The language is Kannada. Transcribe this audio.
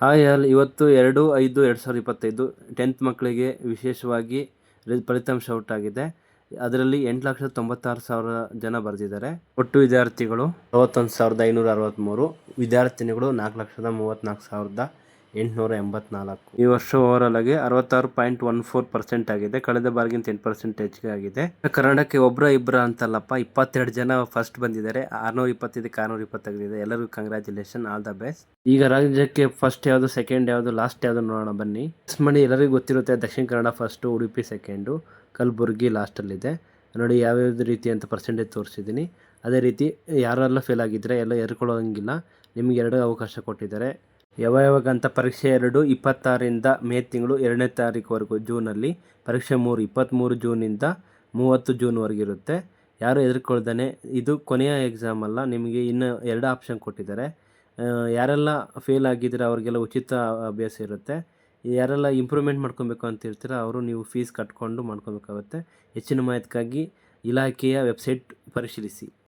ಹಾಯ್ ಆಲ್ ಇವತ್ತು ಎರಡು ಐದು ಎರಡು ಸಾವಿರದ ಇಪ್ಪತ್ತೈದು ಟೆಂತ್ ಮಕ್ಕಳಿಗೆ ವಿಶೇಷವಾಗಿ ಫಲಿತಾಂಶ ಔಟ್ ಆಗಿದೆ ಅದರಲ್ಲಿ ಎಂಟು ಲಕ್ಷದ ತೊಂಬತ್ತಾರು ಸಾವಿರ ಜನ ಬರೆದಿದ್ದಾರೆ. ಒಟ್ಟು ವಿದ್ಯಾರ್ಥಿಗಳು ಅರವತ್ತೊಂದು ಸಾವಿರದ ಐನೂರ ಅರವತ್ತ್ಮೂರು ವಿದ್ಯಾರ್ಥಿನಿಗಳು ನಾಲ್ಕು ಲಕ್ಷದ ಮೂವತ್ತ್ನಾಲ್ಕು ಸಾವಿರದ ಎಂಟುನೂರ ಎಂಬತ್ನಾಲ್ಕು. ಈ ವರ್ಷ ಓವರಾಲ್ ಆಗಿ ಅರವತ್ತಾರು ಪಾಯಿಂಟ್ ಒನ್ ಫೋರ್ ಪರ್ಸೆಂಟ್ ಆಗಿದೆ. ಕಳೆದ ಬಾರಿಗಿಂತ ಎಂಟು ಪರ್ಸೆಂಟ್ ಹೆಚ್ಚಿಗೆ ಆಗಿದೆ ಕನ್ನಡಕ್ಕೆ ಒಬ್ಬರ ಇಬ್ಬರ ಅಂತಲ್ಲಪ್ಪ, ಇಪ್ಪತ್ತೆರಡು ಜನ ಫಸ್ಟ್ ಬಂದಿದ್ದಾರೆ. ಆರ್ನೂರ ಇಪ್ಪತ್ತೈದಕ್ಕೆ ಆರ್ನೂರ ಇಪ್ಪತ್ತಾಗಿದೆ ಎಲ್ಲರಿಗೂ ಕಂಗ್ರ್ಯಾಚುಲೇಷನ್ ಆಲ್ ದ ಬೆಸ್ಟ್ ಈಗ ರಾಜ್ಯಕ್ಕೆ ಫಸ್ಟ್ ಯಾವುದು ಸೆಕೆಂಡ್ ಯಾವುದು ಲಾಸ್ಟ್ ಯಾವುದು ನೋಡೋಣ ಬನ್ನಿ. ಮಾಡಿ ಎಲ್ಲರಿಗೂ ಗೊತ್ತಿರುತ್ತೆ. ದಕ್ಷಿಣ ಕನ್ನಡ ಫಸ್ಟು ಉಡುಪಿ ಸೆಕೆಂಡು ಕಲಬುರಗಿ ಲಾಸ್ಟಲ್ಲಿದೆ ನೋಡಿ ಯಾವ್ಯಾವ ರೀತಿ ಅಂತ ಪರ್ಸೆಂಟೇಜ್ ತೋರಿಸಿದ್ದೀನಿ. ಅದೇ ರೀತಿ ಯಾರೆಲ್ಲ ಫೇಲ್ ಆಗಿದ್ದರೆ ಎಲ್ಲ ಎರ್ಕೊಳ್ಳೋಂಗಿಲ್ಲ. ನಿಮಗೆ ಎರಡು ಅವಕಾಶ ಕೊಟ್ಟಿದ್ದಾರೆ. ಯಾವ ಯಾವಾಗ ಅಂತ ಪರೀಕ್ಷೆ ಎರಡು, ಇಪ್ಪತ್ತಾರರಿಂದ ಮೇ ತಿಂಗಳು ಎರಡನೇ ತಾರೀಕುವರೆಗೂ ಜೂನಲ್ಲಿ. ಪರೀಕ್ಷೆ ಮೂರು ಇಪ್ಪತ್ತ್ಮೂರು ಜೂನಿಂದ ಮೂವತ್ತು ಜೂನ್ವರೆಗೆ ಇರುತ್ತೆ. ಯಾರು ಎದುರ್ಕೊಳ್ದಾನೆ, ಇದು ಕೊನೆಯ ಎಕ್ಸಾಮ್ ಅಲ್ಲ, ನಿಮಗೆ ಇನ್ನು ಎರಡು ಆಪ್ಷನ್ ಕೊಟ್ಟಿದ್ದಾರೆ. ಯಾರೆಲ್ಲ ಫೇಲ್ ಆಗಿದ್ದರೆ, ಅವ್ರಿಗೆಲ್ಲ ಉಚಿತ ಅಭ್ಯಾಸ ಇರುತ್ತೆ. ಯಾರೆಲ್ಲ ಇಂಪ್ರೂವ್ಮೆಂಟ್ ಮಾಡ್ಕೊಬೇಕು ಅಂತ ಇರ್ತೀರ ಅವರು ನೀವು ಫೀಸ್ ಕಟ್ಕೊಂಡು ಮಾಡ್ಕೊಬೇಕಾಗುತ್ತೆ. ಹೆಚ್ಚಿನ ಮಾಹಿತಿಗಾಗಿ ಇಲಾಖೆಯ ವೆಬ್ಸೈಟ್ ಪರಿಶೀಲಿಸಿ.